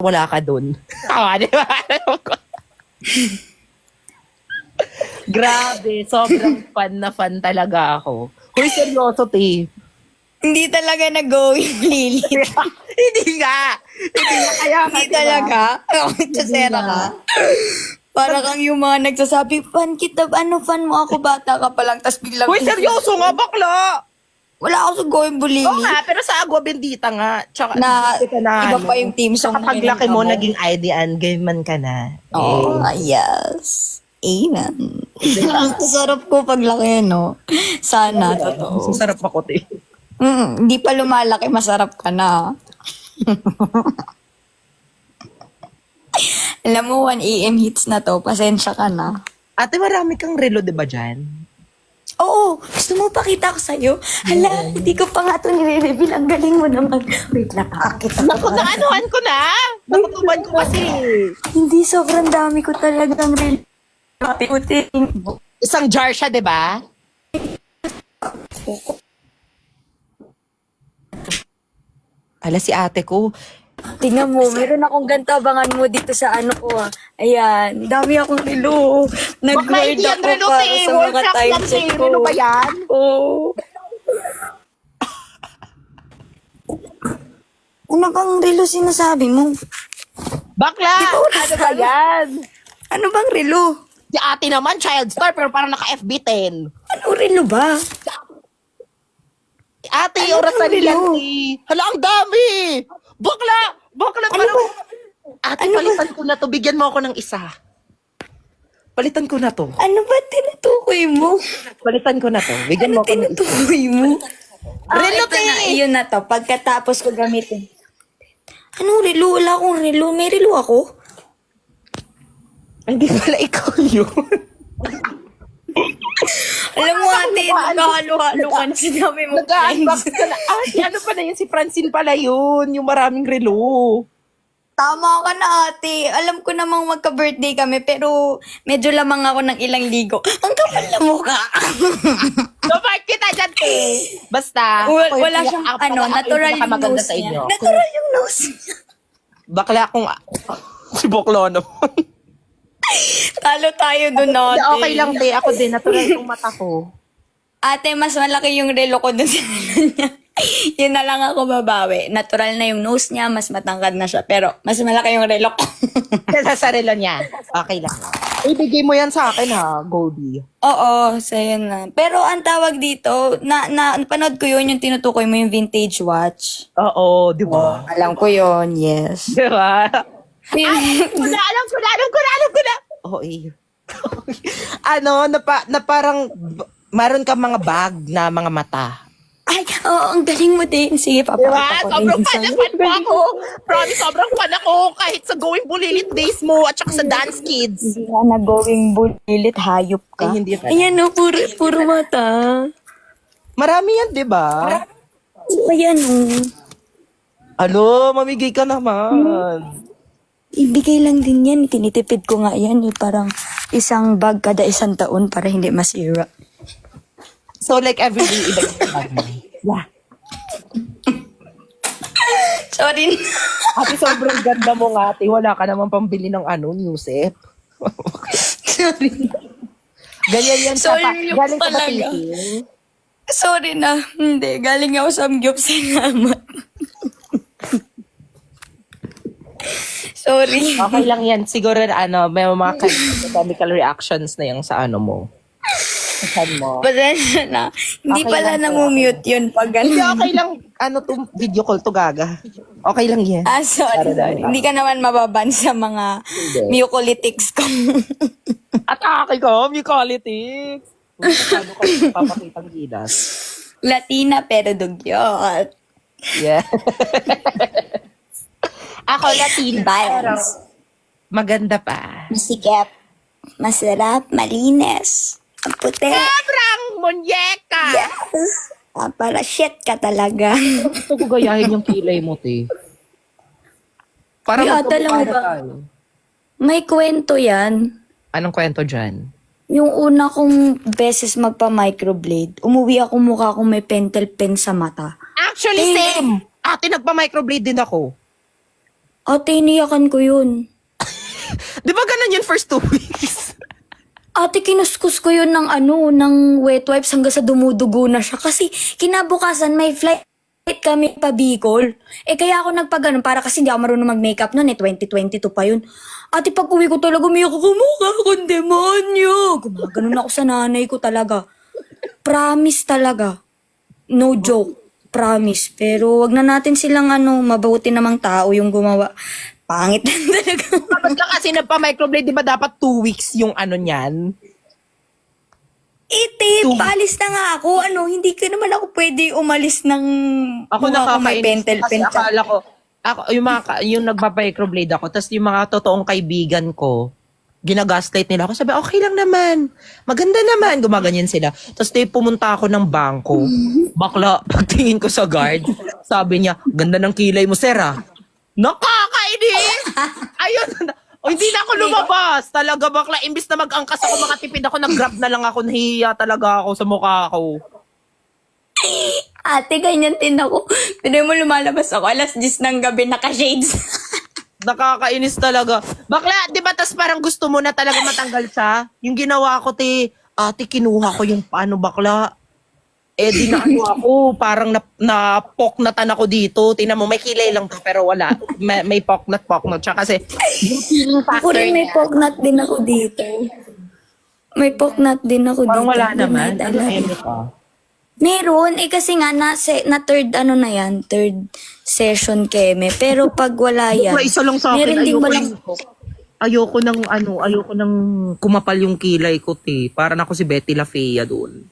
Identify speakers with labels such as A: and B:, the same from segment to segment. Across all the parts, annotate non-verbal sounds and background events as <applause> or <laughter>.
A: wala ka dun. <laughs> Tawa, di ba? Grabe, sobrang <laughs> fun na fun talaga ako. Hoy, seryoso, te.
B: Hindi talaga nag-going, <laughs> Lily.
A: Hindi nga. Hindi nga kaya ka,
B: Hindi
A: di ba?
B: talaga. Magsasera ka. Para kang yung mga nagsasabi, fan kita, ano, fan mo ako, bata ka pa lang, tas biglang...
A: Hoy, seryoso nga, bakla.
B: Wala ako sa going, Bulili.
A: Oo nga, pero sa Agua Bendita nga. Tsaka,
B: Na,
A: na,
B: iba
A: ano.
B: pa yung team song. Na
A: paglaki mo,
B: ginagawa.
A: naging IDN, man ka na.
B: Oo, oh, yes. Amen. <laughs> Ang sarap ko paglaki, no? Sana, totoo.
A: Ang sarap ako, te.
B: Mm, hindi pa lumalaki, masarap ka na. <laughs> Alam mo, 1 a.m. hits na to. Pasensya ka na.
A: Ate, marami kang relo, di ba dyan?
B: Oo, gusto mo pakita ko sa'yo? Hala, hindi ko pa nga ito nire-reveal. Ang galing mo naman. Wait lang, akit ako.
A: Naku, naanuhan ko na. Nakutuban ko kasi.
B: Hindi, sobrang dami ko talagang real. Puti-puting.
A: Isang jar siya, di ba? Ala si ate ko.
B: Tingnan mo, meron akong ganito abangan mo dito sa ano ko ah. Ayan, dami akong relo. Nag-guard ako
A: relo,
B: para
A: te.
B: sa
A: World
B: mga time check ko.
A: Relo ba yan?
B: Oo. Ano bang relo sinasabi mo?
A: Bakla! Ano ba yan?
B: Ano bang relo?
A: Si ate naman, child star, pero parang naka-FB 10.
B: Ano relo ba?
A: Ate,
B: Ano
A: oras na nila. Hala, ang dami! Bakla! Bakla, parang... Ate,
B: Ano ba?
A: palitan ko na to. Bigyan mo ako ng isa. Palitan ko na to.
B: Ano ba tinutukoy mo?
A: Palitan ko na to. Bigyan mo
B: Ano
A: ako ng isa.
B: tinutukoy mo?
A: Relo,
B: ito na, iyon na to. Pagkatapos ko gamitin. Anong relo? Wala akong relo. May relo ako?
A: Hindi pala ikaw yun.
B: Alam mo ate, nagkahalo-halo ka na sinabi mo.
A: Nag-unbox ka na. Ah, si ano pala yun? Si Francine pala yun. Yung maraming relo.
B: Tama ka na ate. Alam ko namang magka-birthday kami, pero medyo lamang ako ng ilang ligo. Ang kapal na mukha. <laughs>
A: Support kita dyan, te. Basta.
B: Wala
A: pinaka-
B: siyang, ano, natural yung nose niya. Natural yung nose niya.
A: Bakla akong... <laughs> si Boklo naman.
B: Talo tayo dun ate.
A: okay lang, te. Ako din. Natural yung mata ko.
B: Ate, mas malaki yung relo ko dun sa relo niya. <laughs> Yun na lang ako babawi. Natural na yung nose niya, mas matangkad na siya. Pero mas malaki yung relo ko. <laughs>
A: Sa sarilo niya. Okay lang. Ibigay mo yan sa akin, ha, Goldie.
B: Oo, yun na. Pero ang tawag dito, na, na panood ko yun, yung tinutukoy mo yung vintage watch.
A: Oo, di ba?
B: Alam ko yun, yes.
A: Di ba?
B: Yung-
A: Wala, alam ko na, alam ko na, alam ko na. Oo, eh. <laughs> ano, na, pa, na parang, maroon ka mga bag na mga mata.
B: Ay, oo, ang galing mo din. Sige,
A: Diba?
B: papakita ko
A: Sobrang fan na fan ako. Promise, sobrang fan ako. Kahit sa Going Bulilit Days mo at saka sa Dance Kids.
B: Hindi ka na going bulilit, hayop ka.
A: Ay, hindi pala.
B: Ayan o, puro, puro mata.
A: Marami yan, di ba?
B: Ayan o.
A: Alo, mamigay ka naman.
B: Ibigay lang din yan. Tinitipid ko nga yan. Eh. Parang isang bag kada isang taon para hindi masira.
A: So, like, every day, iba yung bag mo. Yeah. <laughs>
B: Sorry.
A: Ate, sobrang ganda mo nga, ate. Wala ka naman pambili ng ano, new set. <laughs>
B: Sorry.
A: Ganyan yan sa, pa, galing sa
B: talaga.
A: Philippines.
B: Sorry na. Hindi. Galing ako sa Amgyop. Salamat. Sorry.
A: Okay lang yan. Siguro, ano, may mga chemical reactions na yung sa ano mo. Sa mo.
B: Pasensya na. Hindi
A: Okay
B: pala
A: lang,
B: namumute yun pag
A: Hindi, okay lang. Ano to, video call to, gaga. Okay lang yan.
B: Ah, sorry, sorry. Hindi ka naman mababan sa mga mucolytics ko. <laughs>
A: Ko, mucolitics. Paano kayo papakitang gilas?
B: Latina pero dugyot.
A: Yeah. <laughs> Ako, Latin.
B: Balance.
A: Maganda pa.
B: Masikip. Masarap. Malinis. Ang puti.
A: Sobrang munyeka!
B: Yes. Ah, para shit ka talaga.
A: Gusto ko gayahin yung kilay mo, te. Para
B: ata lang ba?
A: tayo.
B: May kwento yan.
A: Anong kwento dyan?
B: Yung una kong beses magpa-microblade, umuwi ako mukha kong may pentel pen sa mata.
A: Actually, same. Ate, nagpa-microblade din ako.
B: Ate, iniyakan ko yun. <laughs>
A: Di ba ganun yun first two weeks?
B: Ate, kinuskus ko yun ng ano, ng wet wipes hanggang sa dumudugo na siya. Kasi kinabukasan may flight kami pa Bicol. Eh kaya ako nagpaganon para kasi hindi ako marunong mag-makeup noon eh. 2022 pa yun. Ate, pag uwi ko talaga, umiyak ako, mukha akong demonyo. Gumaganon ako sa nanay ko talaga. Promise talaga. No joke. Promise. Pero wag na natin silang ano, mabuti namang tao yung gumawa. Pangit na <laughs> talaga.
A: Lang kasi nagpa-microblade, di ba dapat two weeks yung ano niyan?
B: Ite,
A: Two-
B: paalis na nga ako. Ano, hindi ka naman ako pwede umalis ng
A: Ako
B: mukha ko may
A: nakakainis
B: pentel
A: kasi
B: pen.
A: akala ko, ako, yung mga, ka- yung nagpa-microblade ako, tapos yung mga totoong kaibigan ko, ginagaslight nila ako. Sabi, okay lang naman. Maganda naman. Gumaganyan sila. Tapos tayo pumunta ako ng bangko. Bakla, <laughs> pagtingin ko sa guard, sabi niya, ganda ng kilay mo, sir ah. Nakakainis! <laughs> Ayun. O, hindi na ako lumabas. Talaga bakla, imbis na mag-angkas ako, makatipid ako, nag-grab na lang ako, nahihiya talaga ako sa mukha ko.
B: Ate, ganyan din ako. Pero mo lumalabas ako, alas 10 ng gabi, naka-shades.
A: Nakakainis talaga. Bakla, di ba tas parang gusto mo na talaga matanggal siya? Yung ginawa ko, te, ate, kinuha ko yung paano bakla. Eh, di na ano ako, parang na, na poknatan ako dito. Tingnan mo, may kilay lang to, pero wala. May, may poknat, poknat siya kasi yung feeling
B: Ako
A: factor
B: rin may
A: niya,
B: poknat din ako dito. May poknat din ako
A: parang
B: dito.
A: wala naman. Ano, ka?
B: Meron, eh kasi nga, na, se, na third ano na yan, third session keme. Pero pag wala yan,
A: Bakla, isa lang sa akin,
B: meron ding
A: ayoko
B: walang,
A: Ayoko ng ano, ayoko ng kumapal yung kilay ko, te. Para na ako si Betty La Fea doon.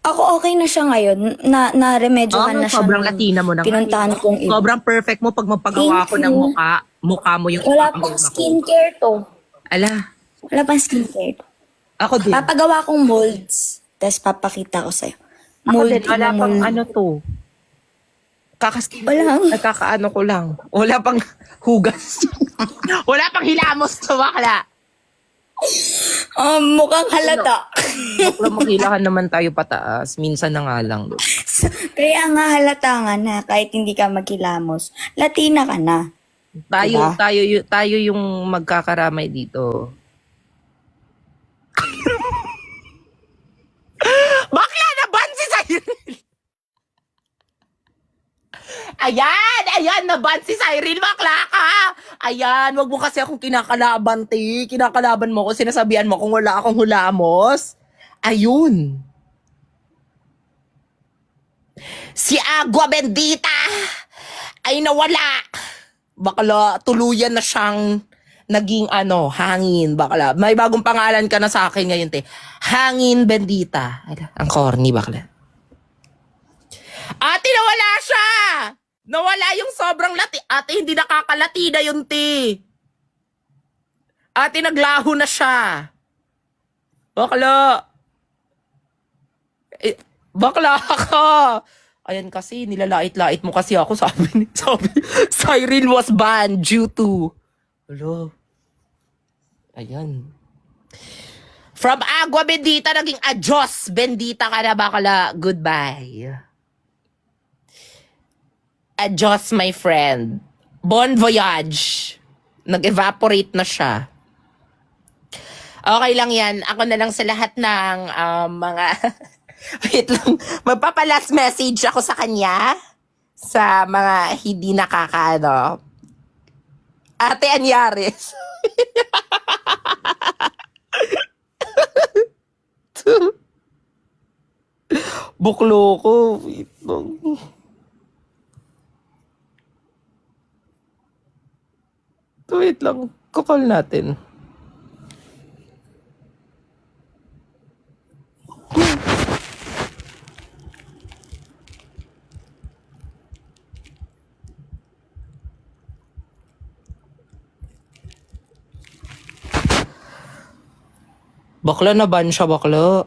B: ako okay na siya ngayon, na, na-remedyohan
A: Ano,
B: na siya.
A: sobrang
B: nung
A: Latina mo na.
B: Pinuntahan kong iba.
A: Sobrang perfect mo pag magpagawa
B: Thank
A: ko ng
B: you.
A: mukha. Mukha mo yung
B: Wala
A: ang
B: pang
A: ako.
B: skincare to.
A: Ala,
B: Wala pang skincare.
A: ako din.
B: Papagawa kong molds, tapos papakita ko sa'yo.
A: Ako din, wala
B: na
A: pang
B: mold.
A: ano to. Kakaskin.
B: Wala.
A: Nagkakaano ko lang. Wala pang <laughs> hugas. wala pang hilamos to, bakla.
B: Um, mukhang halata.
A: Bakla <laughs> maghilahan naman tayo pataas. Minsan na nga lang. no.
B: Kaya nga halata nga na kahit hindi ka magkilamos, Latina ka na.
A: Tayo,
B: Diba?
A: tayo, tayo yung magkakaramay dito. Bakla na bansi sa Ayan! Ayan! Naban si Cyril! Bakla ka! Ayan! Wag mo kasi akong kinakalaban, ti. Kinakalaban mo ko. Sinasabihan mo kung wala akong hulamos. Ayun! Si Agua Bendita ay nawala. Bakla, tuluyan na siyang naging ano, hangin, bakla. May bagong pangalan ka na sa akin ngayon, te. Hangin Bendita. Ang corny, bakla. Ate, nawala siya! Nawala yung sobrang lati. Ate, hindi nakakalatina yun, te. Ate, naglaho na siya. Bakla. Eh, bakla ka. Ayan kasi, nilalait-lait mo kasi ako. Sabi, ni <laughs> sabi, Cyril was banned due to... Hello. Ayan. From Agua Bendita, naging Adios Bendita ka na bakala. Goodbye. Adios, my friend. Bon voyage. Nag-evaporate na siya. Okay lang yan. Ako na lang sa lahat ng um, mga... <laughs> Wait lang. Magpapa-last message ako sa kanya. Sa mga hindi nakakaano. Ate Anyares. <laughs> Buklo ko. Wait lang. Wait lang. Kukol natin. Bakla na ban siya, bakla.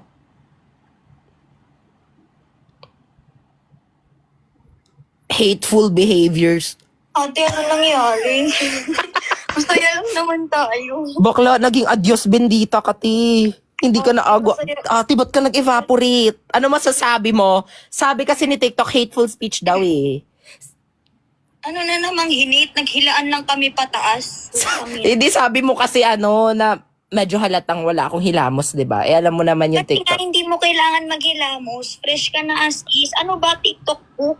A: Hateful behaviors.
B: Ate, ano nangyari? <laughs> Masaya lang naman tayo.
A: Bakla, naging adios bendita ka, ti. Hindi ka na agwa. Ate, ba't ka nag-evaporate? Ano masasabi mo? Sabi kasi ni TikTok, hateful speech daw eh.
B: Ano na namang hinit? Naghilaan lang kami pataas.
A: Hindi sabi mo kasi ano na medyo halatang wala akong hilamos, 'di ba? Eh alam mo naman yung
B: Kasi nga
A: TikTok.
B: hindi mo kailangan maghilamos. Fresh ka na as is. Ano ba TikTok ko?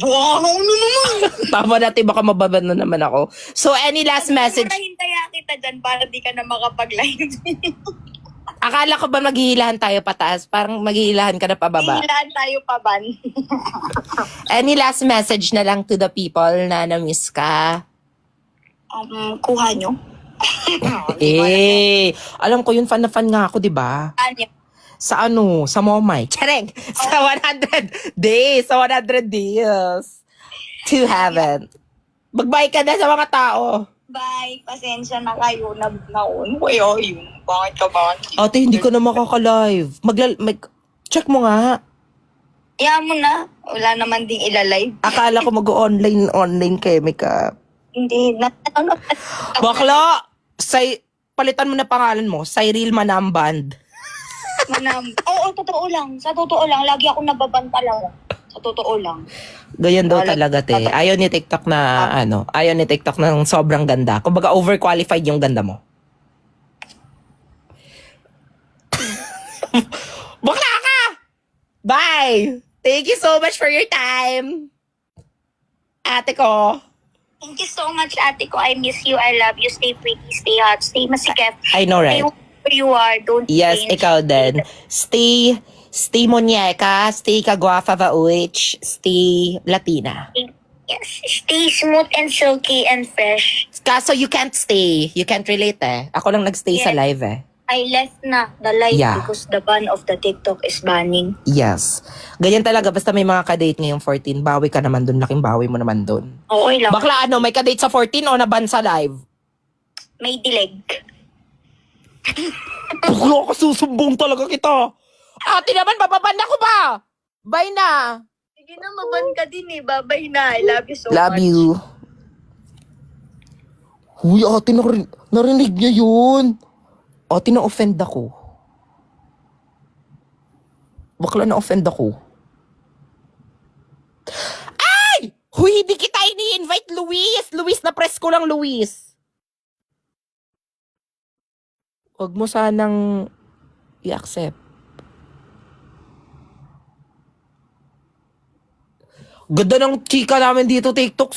B: Wow, ano naman? <laughs>
A: Tama natin baka mababano naman ako. So any last message?
B: Marahin kaya kita dyan para di ka na makapag-live. <laughs>
A: Akala ko ba maghihilahan tayo pataas? Parang maghihilahan ka na pababa.
B: Hilaan tayo pa ban. <laughs>
A: Any last message na lang to the people na na-miss ka?
B: um, kuha nyo.
A: Eh, alam ko yun, fan na fan nga ako, di ba?
B: Ano?
A: Sa ano, sa Momay. <laughs> Chareng! Sa 100 days, sa 100 days. To heaven. Magbay ka na sa mga tao.
B: Bye. Pasensya na kayo. Na, naun. Kuya, yun. Bakit ka ba?
A: Ate, hindi ko na makaka-live. Magla- mag- check mo nga.
B: Kaya mo na. Wala naman ding ilalive.
A: Akala ko mag-online, online kayo, makeup.
B: Hindi. Na, ano,
A: Bakla! Say, palitan mo na pangalan mo. Cyril Manamband.
B: Manam. Oo, totoo lang. Sa totoo lang. Lagi ako nababanta lang. Sa totoo lang.
A: Ganyan daw
B: Wala-
A: talaga, te. Ayaw ni TikTok na, ano, ayaw ni TikTok ng sobrang ganda. Kumbaga, overqualified yung ganda mo. <laughs> Bakla ka! Bye! Thank you so much for your time. Ate ko.
B: Thank you so much, ate ko. I miss you. I love you. Stay pretty. Stay hot. Stay masikip.
A: I know,
B: Stay where you are. Don't
A: Yes,
B: change.
A: ikaw din. Stay, stay monyeka, stay kagwafa vauch, stay Latina.
B: Yes. Stay smooth and silky and fresh.
A: Kaso you can't stay. You can't relate eh. Ako lang nagstay sa
B: Yes.
A: live eh.
B: I left na the live
A: Yeah.
B: because the ban of the TikTok is banning.
A: Yes. Ganyan talaga. Basta may mga kadate ngayong 14, bawi ka naman dun. Laking bawi mo naman dun.
B: Okay lang.
A: Bakla ano, may kadate sa 14 o naban sa live?
B: May dileg.
A: Bakla ka susumbong talaga kita. Ate naman, bababan ako ba? Bye na.
B: Sige na, maban ka din eh. Babay na. I love you so
A: Love
B: much.
A: you. Huy, ate, narin- narinig niya yun. Ate, na-offend ako. Bakla na-offend ako. Ay! Huy, hindi kita ini-invite, Luis! Luis, na-press ko lang, Luis. Huwag mo sanang i-accept. Ganda ng chika namin dito, TikTok.